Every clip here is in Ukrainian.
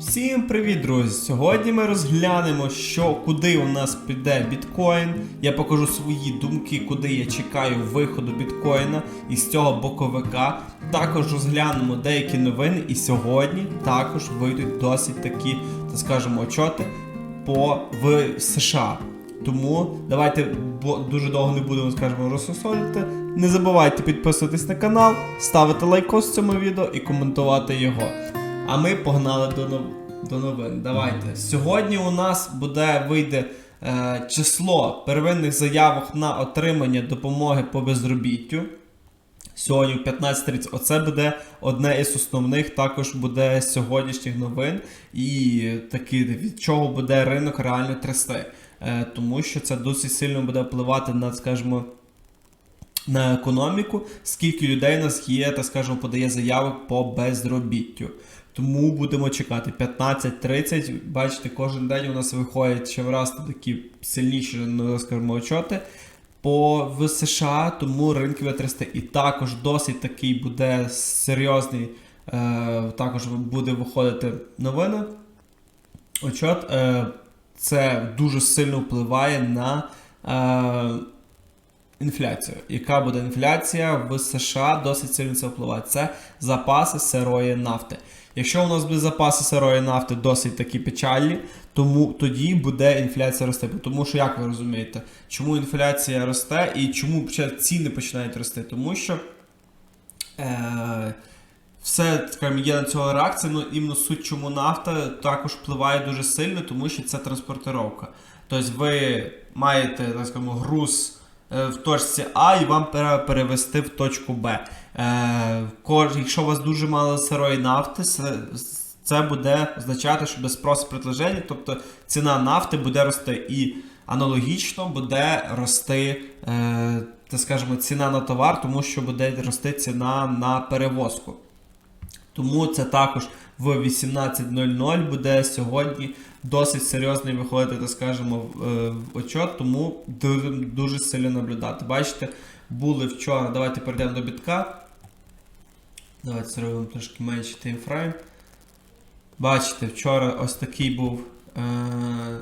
Всім привіт, друзі! Сьогодні ми розглянемо, що куди у нас піде біткоін. Я покажу свої думки, куди я чекаю виходу біткоїна із цього боковика. Також розглянемо деякі новини, і сьогодні також вийдуть досить такі, так скажемо, очоти по в США. Тому давайте бо дуже довго не будемо, скажімо, розсосолювати. Не забувайте підписуватись на канал, ставити лайкос цьому відео і коментувати його. А ми погнали до, нов... до новин. Давайте. Сьогодні у нас буде вийде е, число первинних заявок на отримання допомоги по безробіттю. Сьогодні в 15.30. Оце буде одне із основних, також буде сьогоднішніх новин, і таки від чого буде ринок реально трясти. Е, тому що це досить сильно буде впливати на, скажімо, на економіку, скільки людей у нас є, так скажемо, подає заявок по безробіттю. Тому будемо чекати 15-30. Бачите, кожен день у нас виходять ще враз такі сильніші, ну, скажімо, очоти по в США, тому ринки буде. І також досить такий буде серйозний, е, також буде виходити новина. Очот, е, це дуже сильно впливає на е, інфляцію. Яка буде інфляція в США, досить сильно це впливає. Це запаси сирої нафти. Якщо у нас буде запаси сирої нафти досить такі печальні, тому тоді буде інфляція рости. Тому що, як ви розумієте, чому інфляція росте і чому ціни починають рости? Тому що е, все скажімо, є на цього реакція, ну іменно суть, чому нафта також впливає дуже сильно, тому що це транспортировка. Тобто ви маєте так скажімо, груз в точці А і вам треба перевести в точку Б. Е, якщо у вас дуже мало сирої нафти, це, буде означати, що без спросу предложення, тобто ціна нафти буде рости і аналогічно буде рости, е, так скажемо, ціна на товар, тому що буде рости ціна на перевозку. Тому це також в 18.00 буде сьогодні досить серйозний виходити, так скажемо, в, е, в отчет, тому дуже сильно наблюдати. Бачите, були вчора. Давайте перейдемо до бітка. Давайте зробимо трошки менший таймфрейм. Бачите, вчора ось такий був е-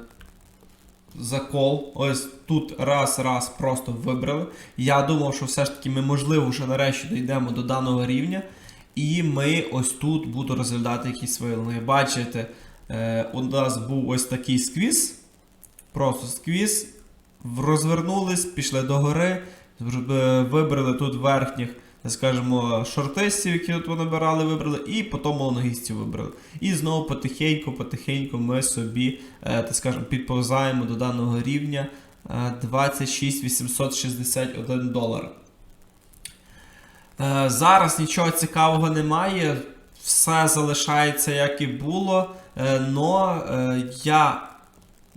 закол. Ось тут раз-раз просто вибрали. Я думав, що все ж таки ми, можливо, вже нарешті дійдемо до даного рівня. І ми ось тут буду розглядати якісь вилини. Бачите, е, у нас був ось такий сквіз. Просто сквіз. Розвернулись, пішли до гори, е, вибрали тут верхніх, так скажемо, шортистів, які тут набирали, вибрали, і потім моногістів вибрали. І знову потихеньку, потихеньку ми собі, е, так скажемо, підповзаємо до даного рівня е, 26 861 долар. Е, Зараз нічого цікавого немає, все залишається як і було. Е, Но е, я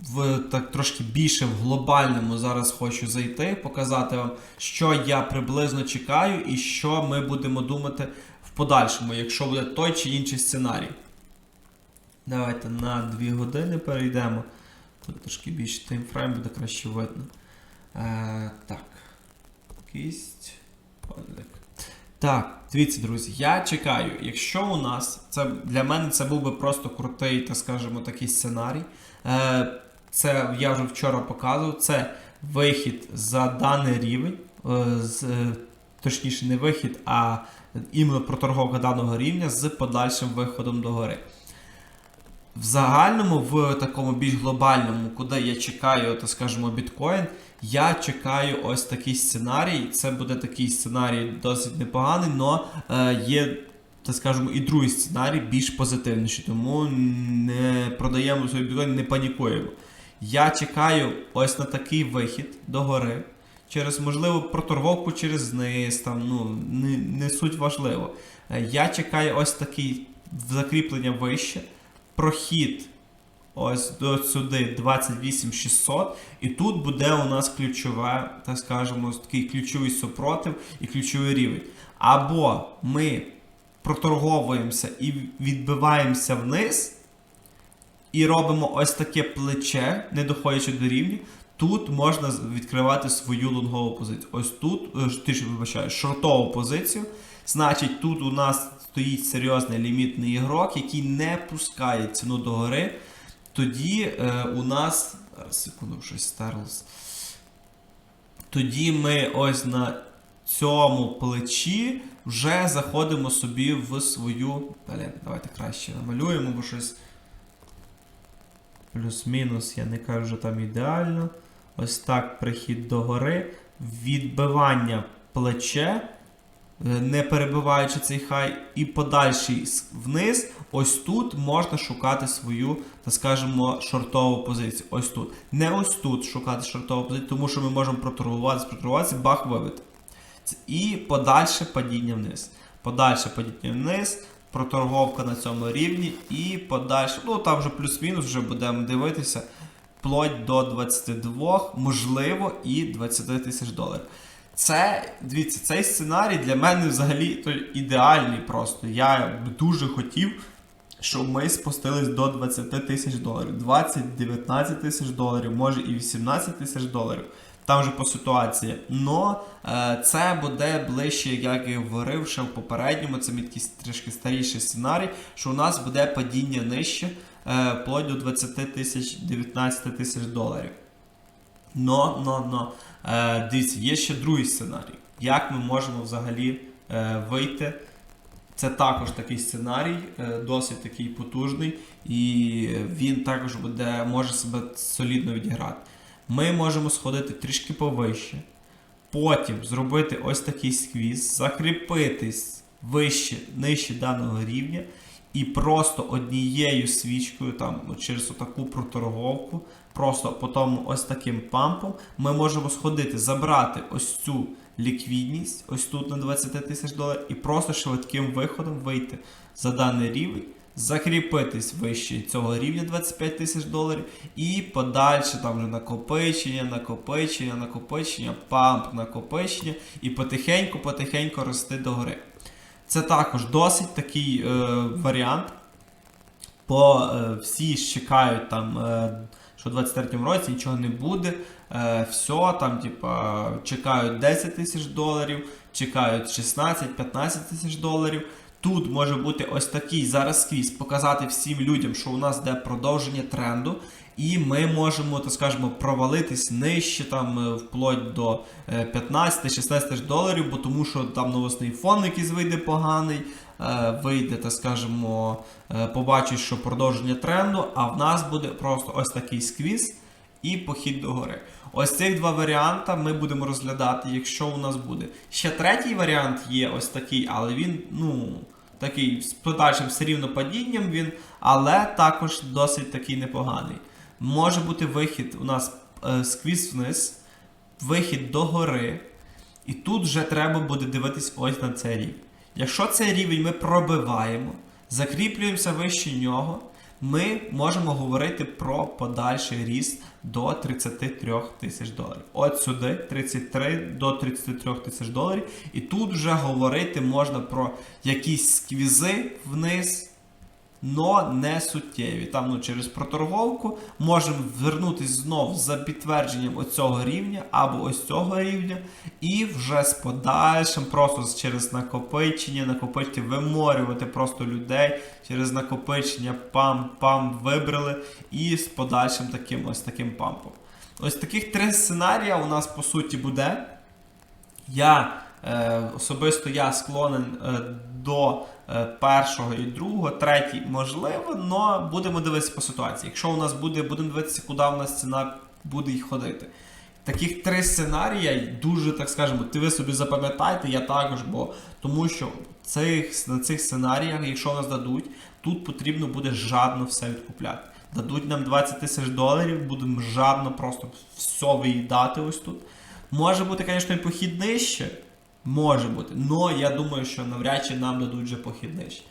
в так трошки більше в глобальному зараз хочу зайти, показати вам, що я приблизно чекаю і що ми будемо думати в подальшому, якщо буде той чи інший сценарій. Давайте на 2 години перейдемо. Тут трошки більше таймфрейм буде краще видно. Е, так. Кість. Так, дивіться, друзі, я чекаю, якщо у нас це для мене це був би просто крутий, так скажемо, такий сценарій. Е, це я вже вчора показував. Це вихід за даний рівень, е, е, точніше, не вихід, а іменно проторговка даного рівня з подальшим виходом до гори. В загальному, в такому більш глобальному, куди я чекаю, так скажемо, біткоін, я чекаю ось такий сценарій. Це буде такий сценарій досить непоганий, але є, так скажемо, і другий сценарій більш позитивніший. Тому не продаємо свій біткоін, не панікуємо. Я чекаю ось на такий вихід до гори. Через, можливо, проторговку через низ, там, ну, не, не суть важливо. Е, Я чекаю ось такий закріплення вище, прохід ось до сюди 28600, і тут буде у нас ключове, так скажемо, такий ключовий супротив і ключовий рівень. Або ми проторговуємося і відбиваємося вниз, і робимо ось таке плече, не доходячи до рівня. Тут можна відкривати свою лонгову позицію. Ось тут, е, ти ж вибачаєш, шортову позицію. Значить, тут у нас стоїть серйозний лімітний ігрок, який не пускає ціну до гори. Тоді е, у нас. Секунду, щось стерлось. Тоді ми ось на цьому плечі вже заходимо собі в свою. Блін, давайте краще намалюємо, бо щось. Плюс-мінус, я не кажу, що там ідеально. Ось так прихід до гори. Відбивання плече, не перебиваючи цей хай, і подальший вниз. Ось тут можна шукати свою, так скажемо, шортову позицію. Ось тут. Не ось тут шукати шортову позицію, тому що ми можемо проторгуватися, проторгуватися, бах вибити. І подальше падіння вниз. Подальше падіння вниз, проторговка на цьому рівні і подальше. Ну там вже плюс-мінус, вже будемо дивитися. Вплоть до 22, можливо, і 20 тисяч доларів. Це, дивіться, цей сценарій для мене взагалі то ідеальний просто. Я б дуже хотів, щоб ми спустились до 20 тисяч доларів. 20, 19 тисяч доларів, може і 18 тисяч доларів. Там вже по ситуації. Но е, це буде ближче, як я говорив, ще в попередньому, це мій трішки старіший сценарій, що у нас буде падіння нижче, е, вплоть до 20 тисяч, 19 тисяч доларів. Но, но, но. Е, дивіться, є ще другий сценарій. Як ми можемо взагалі е, вийти? Це також такий сценарій, е, досить такий потужний, і він також буде, може себе солідно відіграти. Ми можемо сходити трішки повище, потім зробити ось такий сквіз, закріпитись вище, нижче даного рівня, і просто однією свічкою, там ну, через таку проторговку, просто по тому ось таким пампом, ми можемо сходити, забрати ось цю ліквідність, ось тут на 20 тисяч доларів, і просто швидким виходом вийти за даний рівень. Закріпитись вище цього рівня 25 тисяч доларів і подальше там вже накопичення, накопичення, накопичення, памп, накопичення і потихеньку-потихеньку рости до гори. Це також досить такий е, варіант. Бо е, всі чекають там, е, що в 23-му році нічого не буде. Е, все, там, типа, чекають 10 тисяч доларів, чекають 16-15 тисяч доларів. Тут може бути ось такий зараз сквіз, показати всім людям, що у нас йде продовження тренду, і ми можемо, так скажемо, провалитись нижче, там е, вплоть до е, 15-16 доларів, бо тому що там новосний фон якийсь вийде поганий, е, вийде, так скажемо, е, побачить, що продовження тренду, а в нас буде просто ось такий сквіз і похід до гори. Ось цих два варіанти ми будемо розглядати, якщо у нас буде. Ще третій варіант є ось такий, але він, ну, такий з подальшим все рівно падінням він, але також досить такий непоганий. Може бути вихід у нас е, сквіз вниз, вихід до гори, і тут вже треба буде дивитись ось на цей рівень. Якщо цей рівень ми пробиваємо, закріплюємося вище нього, ми можемо говорити про подальший ріст до 33 тисяч доларів. От сюди 33 до 33 тисяч доларів. І тут вже говорити можна про якісь сквізи вниз. Но не суттєві. Там ну, через проторговку можемо вернутись знов за підтвердженням оцього рівня або ось цього рівня, і вже з подальшим, просто через накопичення, накопичення, виморювати просто людей через накопичення, пам-пам вибрали, і з подальшим таким ось таким пампом. Ось таких три сценарія у нас по суті буде. Я особисто я склонен е, до е, першого і другого, третій можливо, але будемо дивитися по ситуації. Якщо у нас буде, будемо дивитися, куди у нас ціна буде й ходити. Таких три сценарія дуже, так скажемо, ти ви собі запам'ятайте, я також, бо тому що цих, на цих сценаріях, якщо нас дадуть, тут потрібно буде жадно все відкупляти. Дадуть нам 20 тисяч доларів, будемо жадно просто все виїдати ось тут. Може бути, звісно, і похід нижче. Може бути. Но я думаю, що навряд чи нам дадуть вже похід нижче.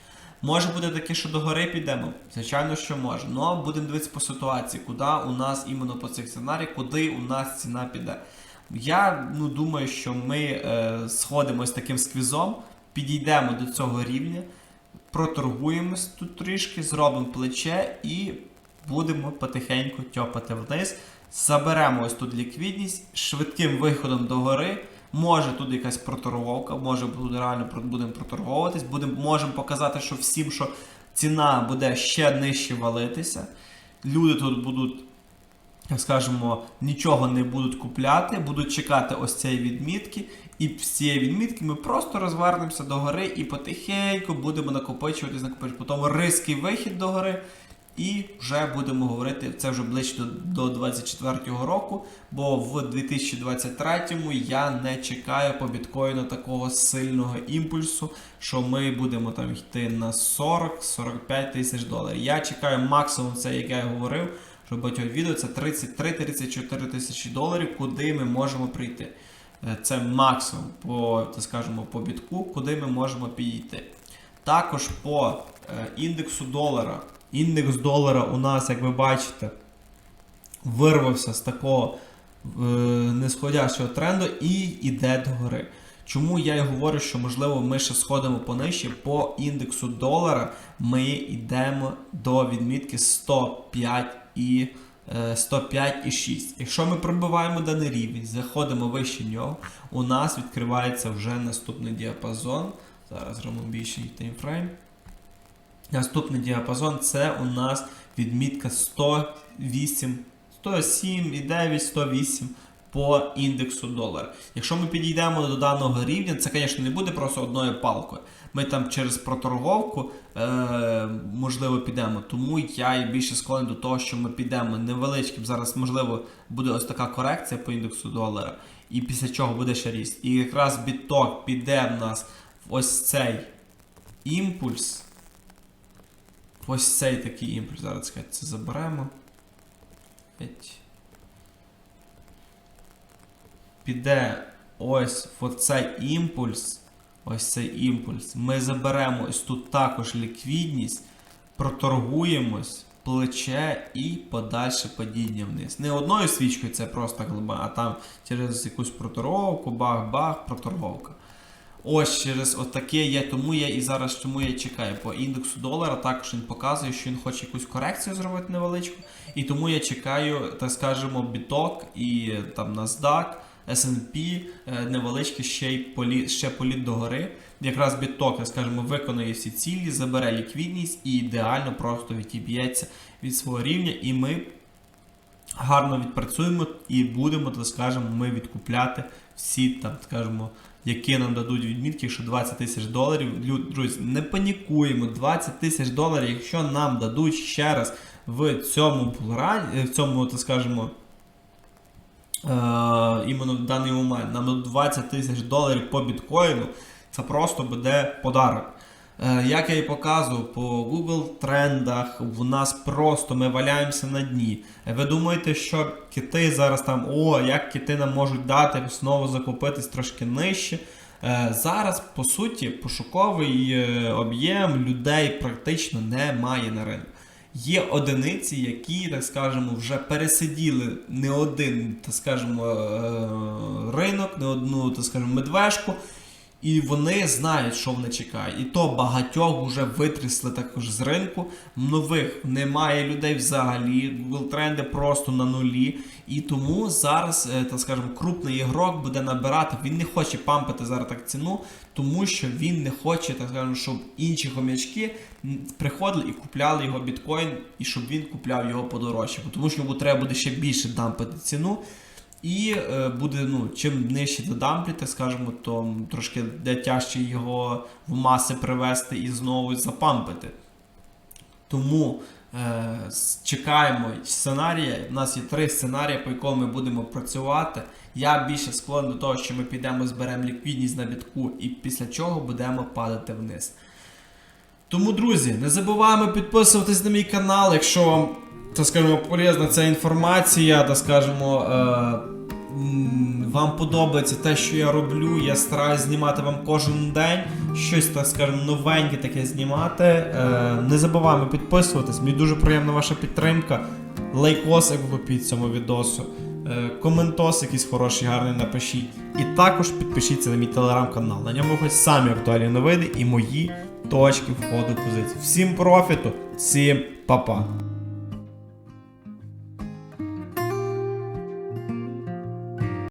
Може бути таке, що до гори підемо. Звичайно, що може. Но будемо дивитися по ситуації, куди у нас іменно по цих сценаріях, куди у нас ціна піде. Я ну, думаю, що ми е, сходимо з таким сквізом, підійдемо до цього рівня, проторгуємось тут трішки, зробимо плече і будемо потихеньку тьопати вниз. Заберемо ось тут ліквідність, швидким виходом до гори Може тут якась проторговка, може буде реально будемо проторговуватись, будемо, можемо показати, що всім, що ціна буде ще нижче валитися. Люди тут будуть, як скажемо, нічого не будуть купляти, будуть чекати ось цієї відмітки. І з цієї відмітки ми просто розвернемося до гори і потихеньку будемо накопичуватись, накопичувати. Потім ризький вихід до гори. І вже будемо говорити це вже ближче до, до 24-го року, бо в 2023-му я не чекаю по біткоїну такого сильного імпульсу, що ми будемо там йти на 40-45 тисяч доларів. Я чекаю максимум це, як я говорив, що багатьох відео це 33-34 тисячі доларів, куди ми можемо прийти. Е, Це максимум по, так скажемо, по бітку, куди ми можемо підійти. Також по е, індексу долара. Індекс долара у нас, як ви бачите, вирвався з такого е, нисходящого тренду і йде догори. Чому я й говорю, що можливо ми ще сходимо понижче по індексу долара, ми йдемо до відмітки 105 і е, 105,6. Якщо ми пробиваємо даний рівень, заходимо вище нього, у нас відкривається вже наступний діапазон. Зараз зробимо більший таймфрейм. Наступний діапазон це у нас відмітка 108, 107,9, 108 по індексу долара. Якщо ми підійдемо до даного рівня, це, звісно, не буде просто одною палкою. Ми там через проторговку, е, можливо, підемо. Тому я і більше склонен до того, що ми підемо невеличким. Зараз, можливо, буде ось така корекція по індексу долара, і після чого буде ще ріст. І якраз біток піде в нас в ось цей імпульс. Ось цей такий імпульс. Зараз чекайте, це заберемо. Піде ось в оцей імпульс. Ось цей імпульс. Ми заберемо ось тут також ліквідність, проторгуємось, плече і подальше падіння вниз. Не одною свічкою це просто глиба, а там через якусь проторговку, бах-бах, проторговка. Ось через отаке є, тому я і зараз тому я чекаю. По індексу долара також він показує, що він хоче якусь корекцію зробити невеличку. І тому я чекаю, так скажемо, біток і там NASDAQ, S&P е, невеличкий ще й політ, ще політ догори. Якраз біток, так скажемо, виконує всі цілі, забере ліквідність і ідеально просто відіб'ється від свого рівня. І ми гарно відпрацюємо і будемо, так скажемо, ми відкупляти всі там, скажімо, які нам дадуть відмітки, що 20 тисяч доларів. Друзі, не панікуємо, 20 тисяч доларів, якщо нам дадуть ще раз в цьому булрані, в цьому, так скажемо, е, іменно в даний момент, нам дадуть 20 тисяч доларів по біткоїну, це просто буде подарок. Е, Як я і показував по Google трендах, в нас просто ми валяємося на дні. Ви думаєте, що кити зараз там, о, як кити нам можуть дати знову закупитись трошки нижче. Е, Зараз, по суті, пошуковий е, об'єм людей практично немає на ринку. Є одиниці, які, так скажемо, вже пересиділи не один, так скажемо, ринок, не одну, так скажемо, медвежку. І вони знають, що вони чекають. І то багатьох вже витрясли також з ринку. Нових немає людей взагалі. Google тренди просто на нулі. І тому зараз, е, так скажемо, крупний ігрок буде набирати. Він не хоче пампити зараз так ціну, тому що він не хоче, так скажемо, щоб інші хомячки приходили і купляли його біткоін, і щоб він купляв його подорожче. Тому що йому треба буде ще більше дампити ціну. І е, буде, ну, чим нижче додампліти, скажімо, то трошки де тяжче його в маси привести і знову запампити. Тому е, чекаємо сценарії. У нас є три сценарії, по якому ми будемо працювати. Я більше склонен до того, що ми підемо, зберемо ліквідність на бітку, і після чого будемо падати вниз. Тому, друзі, не забуваємо підписуватись на мій канал, якщо вам, так скажемо, полезна ця інформація, так скажемо, е, вам подобається те, що я роблю. Я стараюсь знімати вам кожен день, щось, так скажемо, новеньке таке знімати. Е, не забуваємо підписуватись, мені дуже приємна ваша підтримка. Лайкос, як влупіть цьому відосу. Е, Коментос якийсь хороший, гарний напишіть. І також підпишіться на мій телеграм-канал. На ньому хоч самі актуальні новини і мої точки входу позицій. Всім профіту, всім па-па.